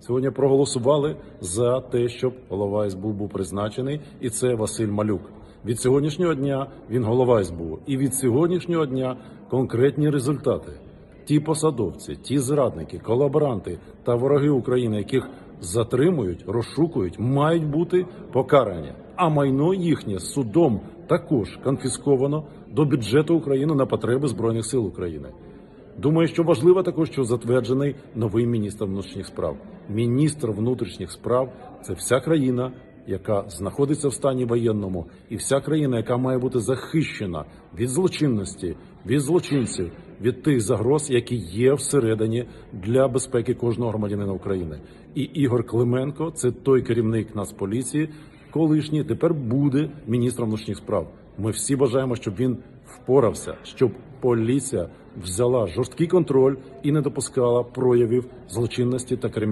Сьогодні проголосували за те, щоб голова СБУ був призначений, і це Василь Малюк. Від сьогоднішнього дня він голова СБУ. І від сьогоднішнього дня конкретні результати. Ті посадовці, ті зрадники, колаборанти та вороги України, яких затримують, розшукують, мають бути покарані. А майно їхнє судом також конфісковано до бюджету України на потреби збройних сил України. Думаю, що важливо також, що затверджений новий міністр внутрішніх справ. Міністр внутрішніх справ це вся країна, яка знаходиться в стані воєнному, і вся країна, яка має бути захищена від злочинності, від злочинців, від тих загроз, які є всередині для безпеки кожного громадянина України. І Ігор Клименко це той керівник Нацполіції, колишній тепер буде міністром внутрішніх справ. Ми всі бажаємо, щоб він впорався, щоб поліція взяла жорсткий контроль і не допускала проявів злочинності та кримінальності.